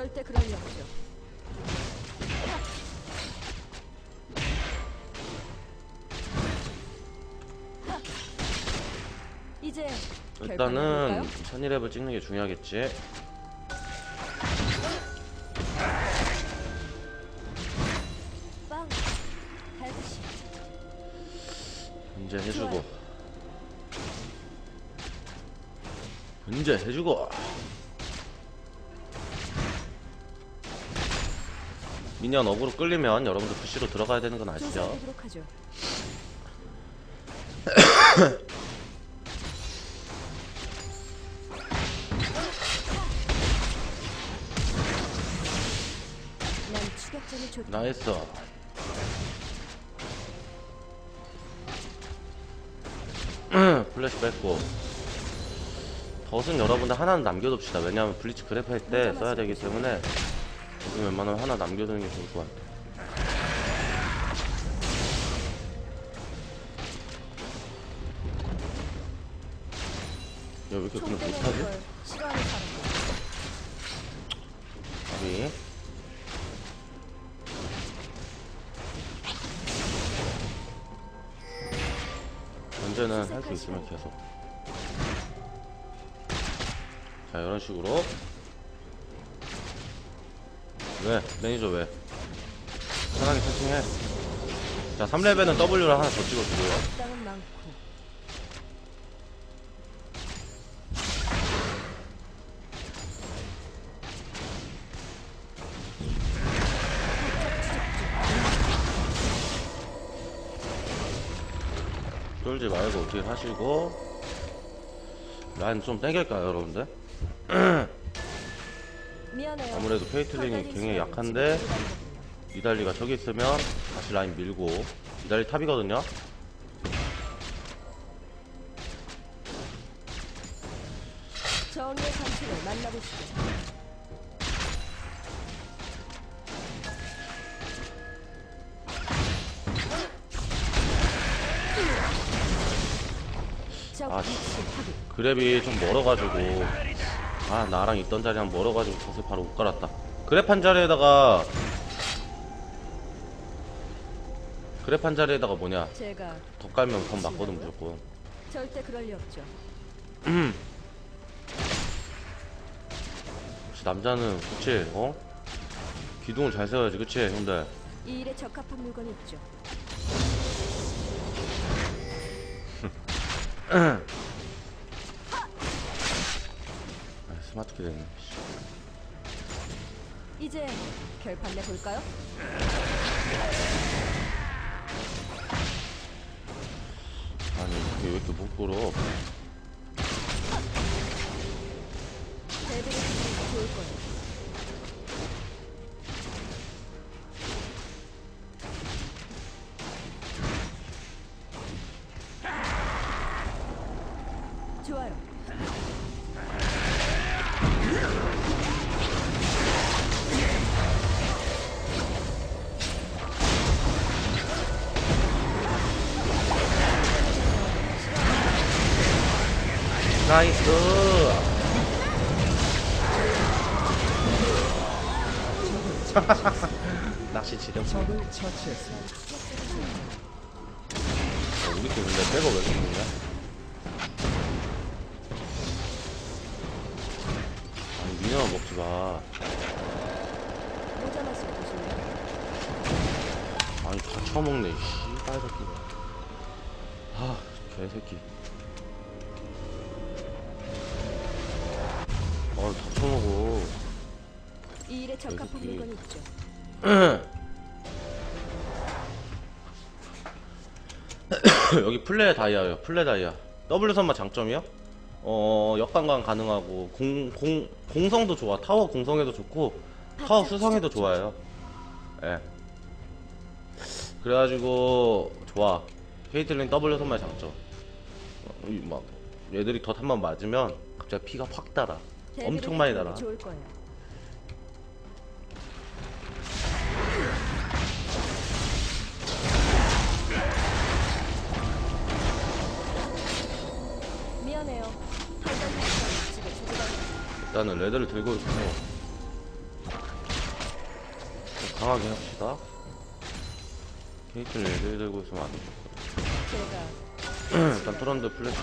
절대 그럴 리 없죠. 이제 일단은 천일랩을 찍는 게 중요하겠지. 미니언 어그로 끌리면 여러분들 부시로 들어가야 되는 건 아시죠? 나이스. 플래시 뺐고. 덫은 여러분들 하나는 남겨둡시다. 왜냐하면 블리츠 그래프 할 때 써야 되기 때문에 지금 웬만하면 하나 남겨두는 게 좋을 것 같아. 야, 왜 이렇게 총 그냥 때문에 못하지? 싫어하는. 우리 언제는 할 수 있으면 계속 자 이런 식으로 왜? 매니저 왜? 편하게 세팅해. 자 3레벨은 W를 하나 더 찍어주고요. 쫄지 말고 어떻게 하시고. 라인 좀 땡길까요 여러분들? 미안해요. 아무래도 페이틀링이 굉장히 약한데. 이달리가 저기 있으면 다시 라인 밀고 이달리 탑이거든요 정의의 상처를 만나보시죠. 적 아, 확인. 그랩이 좀 멀어가지고 아 나랑 있던 자리랑 멀어가지고 덫을 바로 못 갈았다 한 자리에다가 한 자리에다가 뭐냐 제가 덧 깔면 덧 맞거든 무조건 절대 그럴 리 없죠. 역시 남자는 그치 어? 기둥을 잘 세워야지 그치 형들 이 일에 적합한 물건이 있죠. 스마트키 됐네 씨. 이제 결판 내 볼까요? 아니 이게 왜 이렇게 못 걸어 좋을 거예요. 좋아요. 적을 처치했습니다. 어, 우리 팀 근데 백업 왜 좋냐? 아니 미녀 먹지 마. 모자 말씀 보실래요? 아니 다 처먹네. 씨발 새끼가. 아 개새끼. 아다 처먹어. 이 일에 적합한. 물건이 있죠. 여기 플레 다이아요. 플레 다이아. W 선마 장점이요? 어 역관광 가능하고 공, 공 공성도 좋아. 타워 공성에도 좋고 타워 수성에도 좋아요. 예. 그래가지고 좋아. 케이틀린 W 선마의 장점. 어, 이막 얘들이 덧한번 맞으면 갑자기 피가 확 달아. 엄청 많이 달아. 일단은 레드를 들고 있고 강하게 합시다. 케이틀 애들 들고 있으면 안 돼. 제가 일단 트런드 플래시.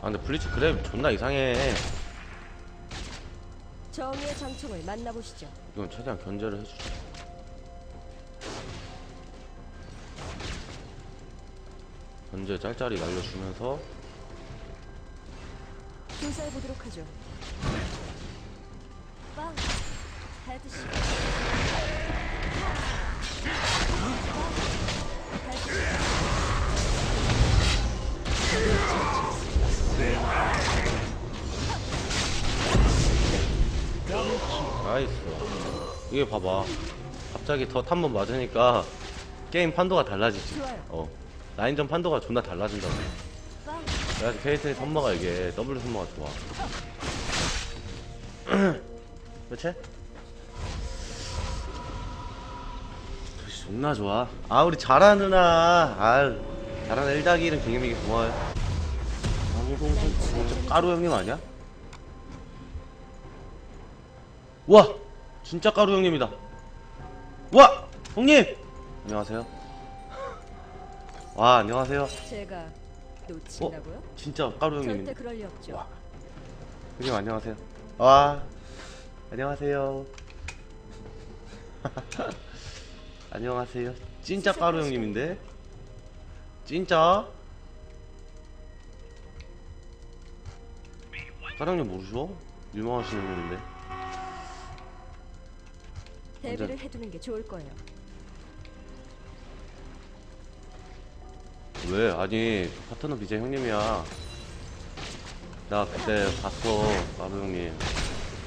아 근데 블리츠 그래 존나 이상해. 정의의 장총을 만나보시죠. 이건 최대한 견제를 해주자. 견제 짤짤이 날려주면서 조사해 보도록 하죠. 빵 헤드샷. 헤드샷. 나이스. 이게 봐봐. 갑자기 더 한 번 맞으니까 게임 판도가 달라지지. 좋아요. 어. 라인전 판도가 존나 달라진다고. 빵 그래서 케이틀 선머가 이게 W 선머가 좋아. 그렇지? 존나 좋아. 아 우리 잘하는 누나. 아 잘하는 1다기는 갱님에게 고마워요. 방송 좀 까루 형님 아니야? 와 진짜 까루 형님이다. 와 형님 안녕하세요. 와 안녕하세요. 제가 놓친다고요? 진짜 까루 절대 형님인데. 그럴 리 없죠. 와. 형님 안녕하세요. 와 안녕하세요. 안녕하세요. 진짜 까루 형님인데. 진짜. 까루 형님 모르셔? 유명하신 형님인데. 대비를 해두는 게 좋을 거예요. 왜? 아니 파트너 BJ 형님이야. 나 그때 봤어 까루 형님.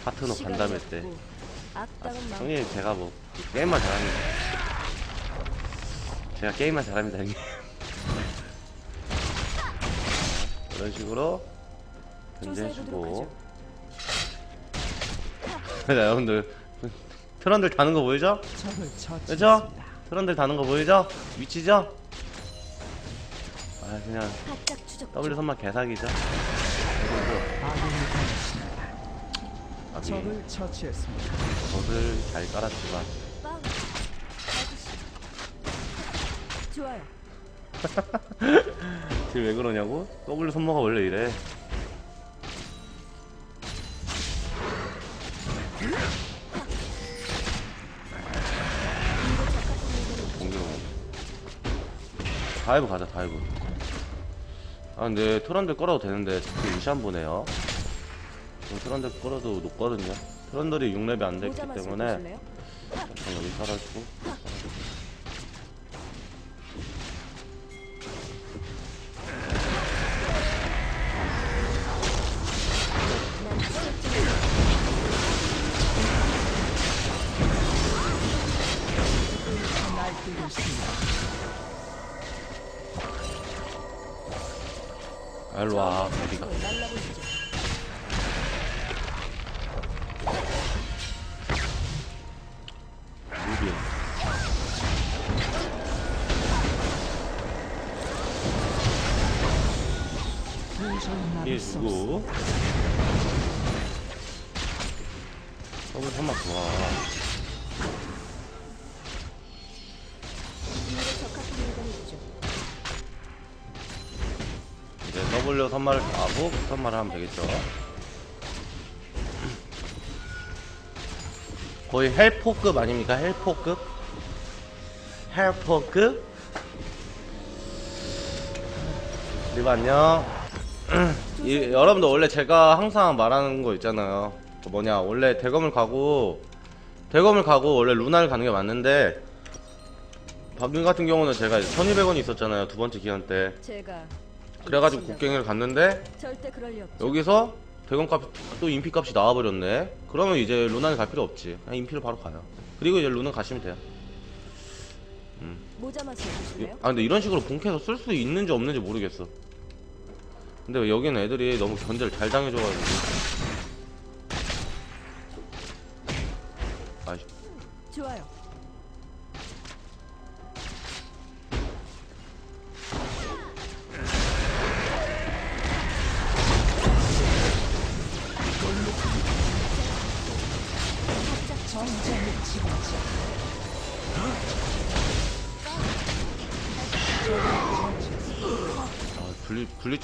파트너 간담회 때. 아, 형님 제가 뭐 게임만 잘합니다. 제가 게임만 잘합니다 형님. 이런 식으로 견제해주고. 자 여러분들 트런들 다는 거 보이죠? 그죠? 트런들 다는 거 보이죠? 위치죠? 아 그냥. W 선만 개사기죠. 아비 적을 처치했습니다. 젖을 잘 깔았지만. 좋아요. 지금 왜 그러냐고? W 손모가 원래 이래. 공격. 다이브 가자 다이브. 아 근데 트런들 끌어도 되는데 자꾸 무시한 보네요. 지금 트런들 끌어도 높거든요. 트런들이 6렙이 안 됐기 때문에? 잠깐 여기 깔아주고 일로 와 만나보시죠. 무비 없습니다. 누구? 더블 선막 좋 W 선말을 하고 선말을 하면 되겠죠 거의 헬포급 아닙니까? 헬포급? 헬포급? 리브 안녕 이, 여러분들 원래 제가 항상 말하는 거 있잖아요 그 뭐냐 원래 대검을 가고 대검을 가고 원래 루나를 가는 게 맞는데 박윤 같은 경우는 제가 1200원이 있었잖아요 두 번째 기간 때 제가 그래가지고? 국경을 갔는데. 여기서 대검값 또 인피 값이 나와버렸네 그러면 이제 루나는 갈 필요 없지 그냥 인피를 바로 가요 그리고 이제 루는 가시면 돼요 보실래요? 아 근데 이런 식으로 본캐에서 쓸 수 있는지 없는지 모르겠어 근데 여기는 애들이 너무 견제를 잘 당해줘가지고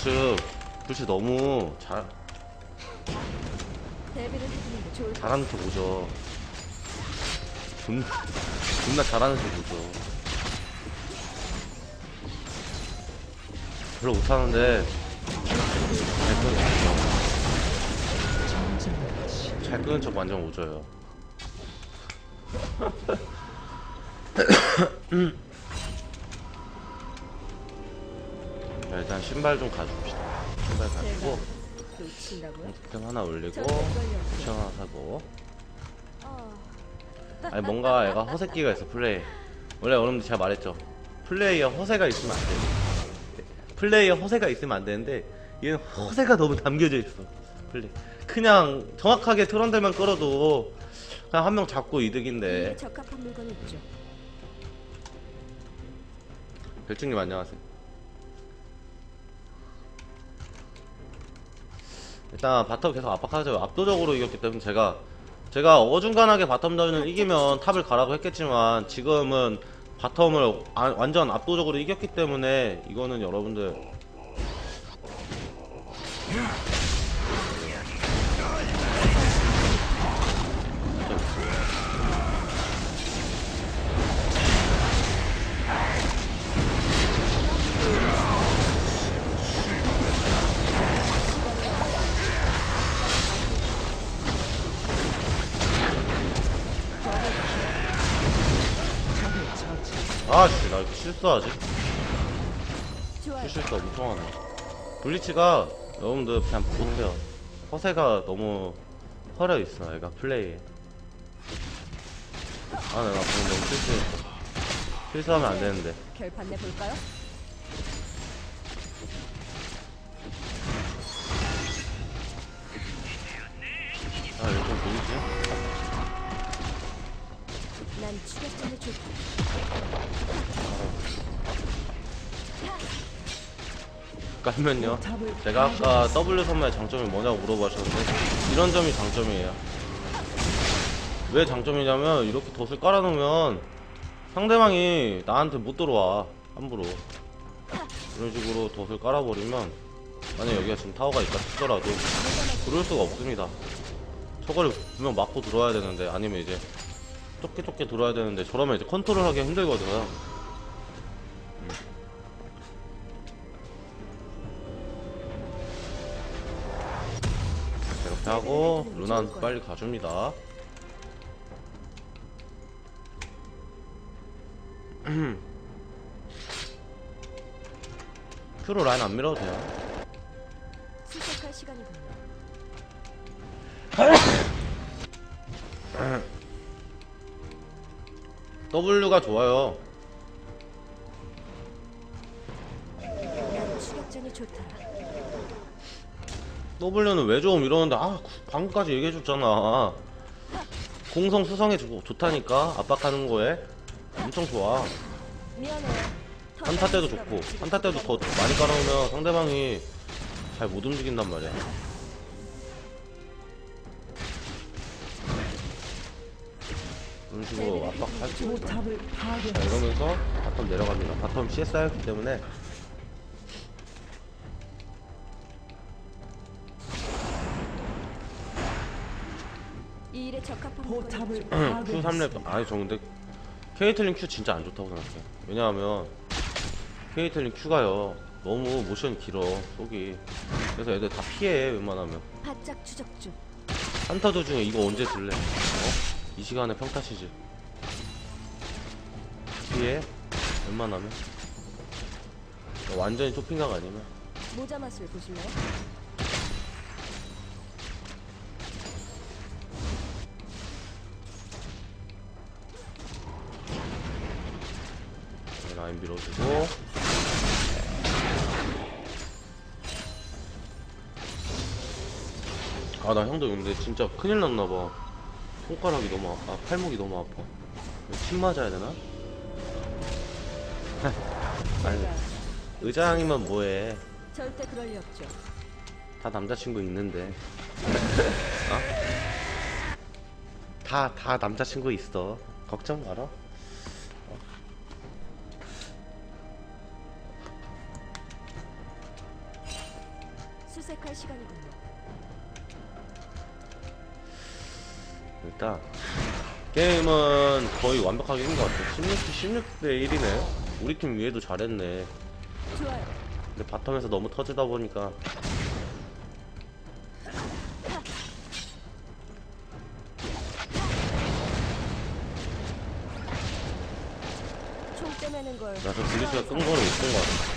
블리츠 블리츠 너무 잘 대비를 해두는 게 좋을 거예요. 잘하는 척 오죠. 존나 존나 잘하는 척 오죠. 별로 못하는데. 잘 끄는 전쟁같이 척, 잘 끄는 척 완전 오져요 일단 신발 좀 가줍시다 신발 가지고 놓친다고요? 템 하나 올리고. 쿠션 하나 사고 아, 아니 뭔가 애가 허세끼가 있어 플레이 원래 여러분들 제가 말했죠 플레이어 허세가 있으면 안 돼. 플레이어 허세가 있으면 안 되는데 얘는 허세가 너무 담겨져 있어 플레이 그냥 정확하게 트런들만 끌어도 그냥 한 명 잡고 이득인데 이에 적합한 물건이 있죠. 별중님 안녕하세요 일단 바텀 계속 압박하죠. 압도적으로 이겼기 때문에 제가 제가 어중간하게 바텀전을 이기면 탑을 가라고 했겠지만 지금은 바텀을 아- 완전 압도적으로 이겼기 때문에 이거는 여러분들 아씨 나 이거 실수하지 좋아요. 실수가 엄청 하네 블리치가 여러분들 그냥 보세요 허세가 너무 헐어 있어 얘가 플레이에 아 내가 방금 너무 실수했어 실수하면 안 되는데 결판 내 볼까요? 아 이거 좀 보이지? 난 추격전에 좋다. 깔면요. 제가 아까 W 선마의 장점이 뭐냐고 물어보셨는데 이런 점이 장점이에요. 왜 장점이냐면 이렇게 덫을 깔아놓으면 상대방이 나한테 못 들어와 함부로. 이런 식으로 덫을 깔아버리면 만약 여기가 지금 타워가 있다 치더라도 들어올 수가 없습니다. 저거를 분명 맞고 들어와야 되는데 아니면 이제 좁게 좁게 들어와야 되는데 저러면 이제 컨트롤하기 힘들거든요 하고 루난 빨리 가줍니다. 큐로 라인 안 밀어도 돼요. 시간이군요. W가 좋아요. W는 왜 좀 이러는데 아 방금까지 얘기해줬잖아. 공성 수성해주고 좋다니까 압박하는 거에 엄청 좋아. 한타 때도 좋고 한타 때도 더 많이 깔아놓으면 상대방이 잘 못 움직인단 말이야. 이런 식으로 압박할 수 있어. 자. 이러면서 바텀 내려갑니다. 바텀 CSI였기 때문에 포탑을. Q 파괴했습니다. 3렙 아니 저 근데 케이틀린 Q 진짜 안 좋다고 생각해요. 왜냐하면 케이틀린 Q가요 너무 모션이 길어 속이 그래서 애들 다 피해 웬만하면 바짝 추적 중. 한타 도중에 이거 언제 들래? 어? 이 시간에 평타 치지 피해 웬만하면 완전히 쇼핑각 아니면 모자 맛을 보실래요? 밀어주고. 아 나 형도 근데 진짜 큰일 났나봐. 손가락이 너무 아파. 아, 팔목이 너무 아파. 침 맞아야 되나? 아니 의장이면 뭐해. 절대 그럴 리 없죠. 다 남자친구 있는데. 어? 다, 다 남자친구 있어. 걱정 마라 수색할 시간이군요. 일단 게임은 거의 완벽하게 이긴 것 같아 16, 16대 1이네 우리 팀 위에도 잘했네 좋아요. 근데 바텀에서 너무 터지다 보니까 총 떼매는 걸. 나저 블리스가 끈 거를 못쓴것 같아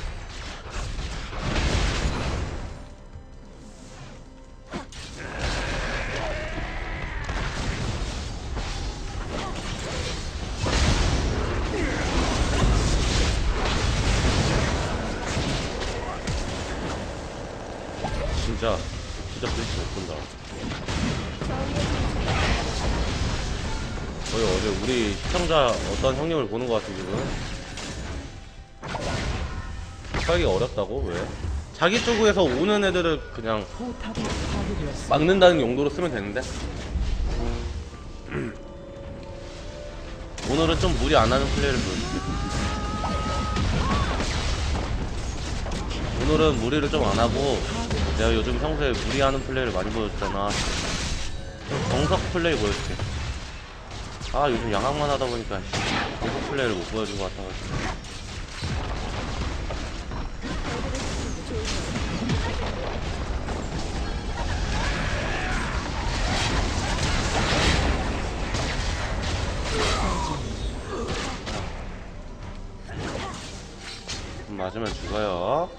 시청자 어떤 형님을 보는 것 같아 지금? 하기 어렵다고? 왜? 자기 쪽에서 오는 애들을 그냥. 막는다는 용도로 쓰면 되는데? 오늘은 좀 무리 안 하는 플레이를 보여줄게. 오늘은 무리를 좀 안 하고 내가 요즘 평소에 무리하는 플레이를 많이 보여줬잖아. 좀 정석 플레이 보여줄게 아 요즘 양악만 하다 보니까 씨, 정석 플레이를 못 보여준 것 같아가지고. 맞으면 죽어요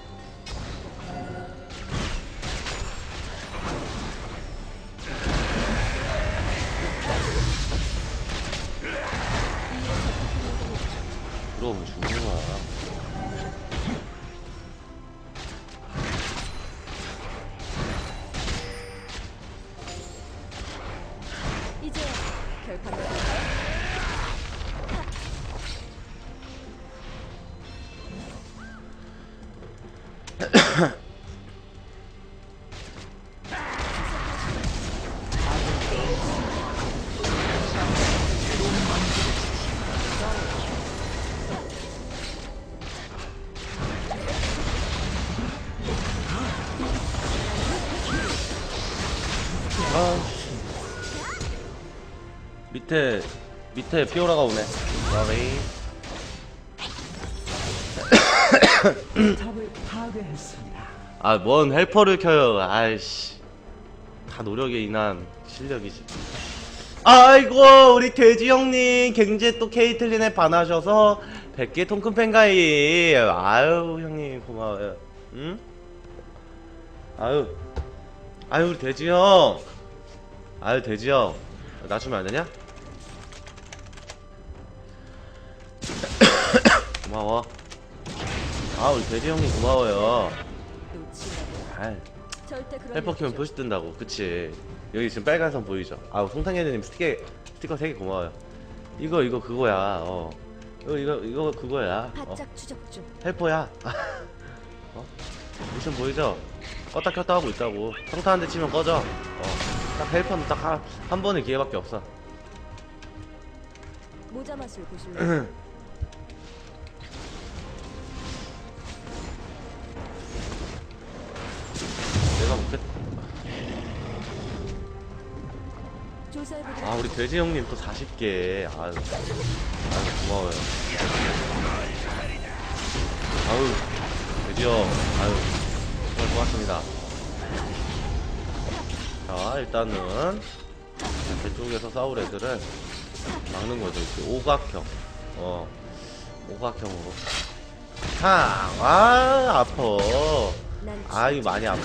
들어오면 죽는 거야 밑에 밑에 피오라가 오네 sorry 포탑을 파괴했습니다. 아, 뭔 헬퍼를 켜요. 아이씨. 다 노력에 인한 실력이지. 아이고, 우리 돼지 형님. 갱제 또 케이틀린에 반하셔서 100개 통큰 팬가이. 아유, 형님, 고마워요. 응? 아유. 아유, 우리 돼지 형. 아유, 돼지 형. 나 주면 안 되냐? 고마워. 아, 우리 돼지 형님 고마워요. 아, 헬퍼 일 키면. 표시 뜬다고. 그치. 여기 지금 빨간 선 보이죠? 아, 송탄현님 스티커, 스티커 3개 고마워요. 이거, 이거 그거야. 어. 이거, 이거, 이거 그거야. 어. 헬퍼야. 어? 미션 보이죠? 껐다 켰다 하고 있다고. 평타 한 대 치면 꺼져. 어. 딱 헬퍼는 딱 한, 한 번의 기회밖에 없어. 모자 맛을 보실래요? 우리 돼지 형님 또 40개. 아유. 아유, 고마워요. 아유, 돼지 형. 아유, 정말 고맙습니다. 자, 일단은 저쪽에서 싸울 애들을 막는 거죠. 이렇게 오각형. 어, 오각형으로. 탕! 아, 아파. 난 아이, 많이 아파.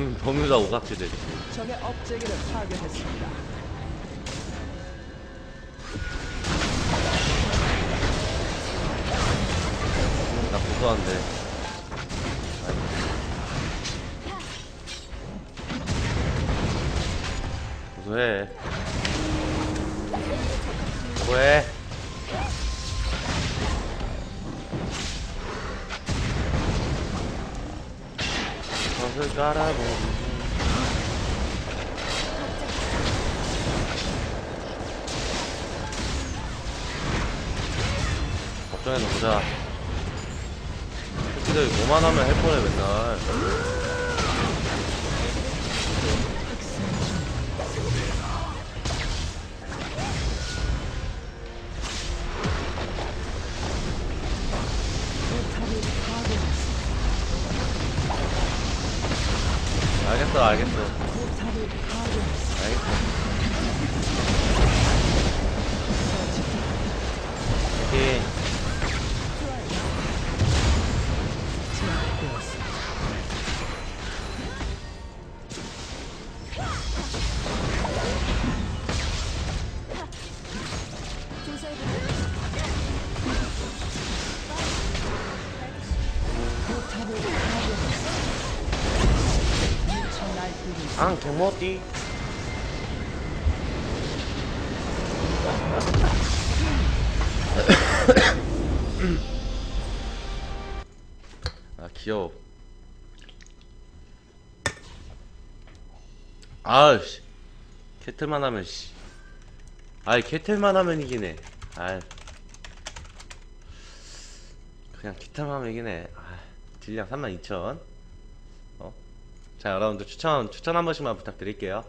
범, 범유자 오각지들. 적의 업체계를 파괴했습니다. 나 고소한데. 아이고. 고소해. 것을 깔아보 새끼들 뭐만 하면 할 뻔해 맨날. 알겠어 알겠어 개모띠 아 귀여워. 아씨. 캐틀만 하면 씨. 아이 캐틀만 하면 이기네. 아이. 그냥 기타만 하면 이기네. 아 딜량 32,000 어? 자 여러분들 추천 추천 한 번씩만 부탁드릴게요.